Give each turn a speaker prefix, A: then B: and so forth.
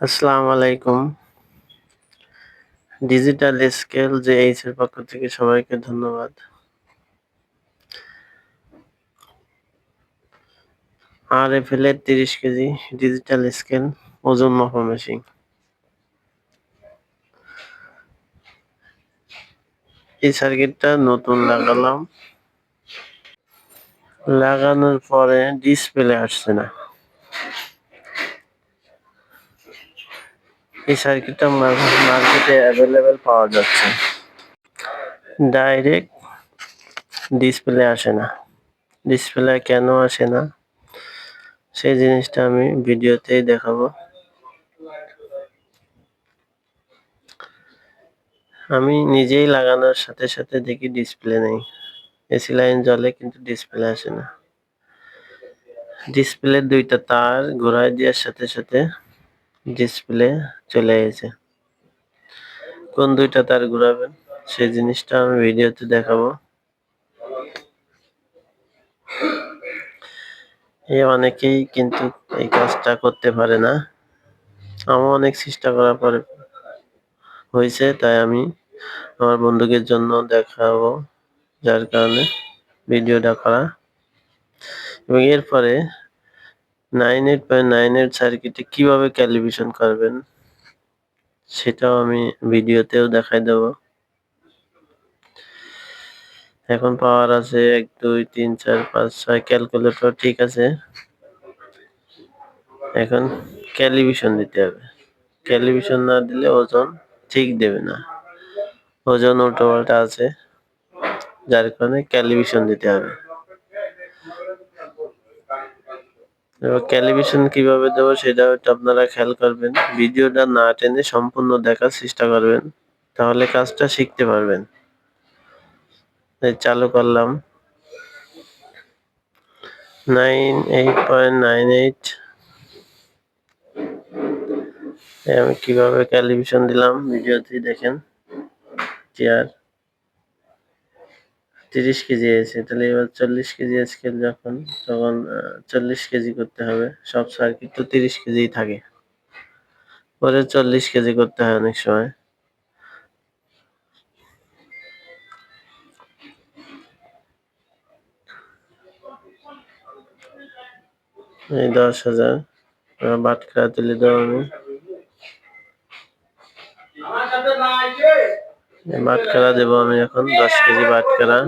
A: আসসালামু আলাইকুম। Digital scale যে এইচ এর পক্ষ থেকে সবাইকে ধন্যবাদ। আর এফ এল এর তিরিশ কেজি ডিজিটাল স্কেল ওজন মাপা মেশিন এই সার্কিটটা নতুন লাগালাম। লাগানোর পরে ডিসপ্লে আসছে না। এই সার্কিটটা মার্কেটে অ্যাভেলেবেল পাওয়া যাচ্ছে। ডাইরেক্ট ডিসপ্লে আসে না। ডিসপ্লে কেন আসে না? সেই জিনিসটা আমি ভিডিওতেই দেখাবো। আমি নিজেই লাগানোর সাথে সাথে দেখি ডিসপ্লে নেই। এসি লাইন জ্বলে কিন্তু ডিসপ্লে আসে না। ডিসপ্লে দুইটা তার ঘোরায় দেওয়ার সাথে সাথে ডিসপ্লে চলে গেছে কোন দুইটা তার ঘুরাবেন, সেই জিনিসটা আমি ভিডিওতে দেখাবো। এই অনেকেই কিন্তু এই কাজটা করতে পারে না। আমার অনেক চেষ্টা করার পরে হয়েছে, তাই আমি আমার বন্ধুকের জন্য দেখাবো, যার কারণে ভিডিওটা করা। এবং এরপরে nine eight point nine eight সার্কিটে কীভাবে ক্যালিব্রেশন করবেন, সেটাও আমি ভিডিওতেও দেখাই দেব। এখন পাওয়ার আছে এক, দুই, তিন, চার, পাঁচ, ছয় ক্যালকুলেটর ঠিক আছে। এখন ক্যালিব্রেশন দিতে হবে। ক্যালিব্রেশন না দিলে ওজন ঠিক দেবে না। ওজন উল্টো পাল্টা আছে। যার কারণে ক্যালিব্রেশন দিতে হবে। এবার ক্যালিব্রেশন কীভাবে দেবো সেটা হয়তো আপনারা খেয়াল করবেন। ভিডিওটা না টেনে সম্পূর্ণ দেখার চেষ্টা করবেন, তাহলে কাজটা শিখতে পারবেন। চালু করলাম। Nine eight point nine eight আমি কীভাবে ক্যালিব্রেশন দিলাম? ভিডিওতে দেখেন। চেয়ার তিরিশ কেজি আছে, তাহলে এবার চল্লিশ কেজি স্কেল যখন, তখন চল্লিশ কেজি করতে হবে। সব সার্কিট তো তিরিশ কেজি থাকে। পরে চল্লিশ কেজি করতে হয় অনেক সময়। এই দশ হাজার বাটখারা তুলে দেবো। আমি বাটখারা দেবো আমি এখন দশ কেজি বাটখারা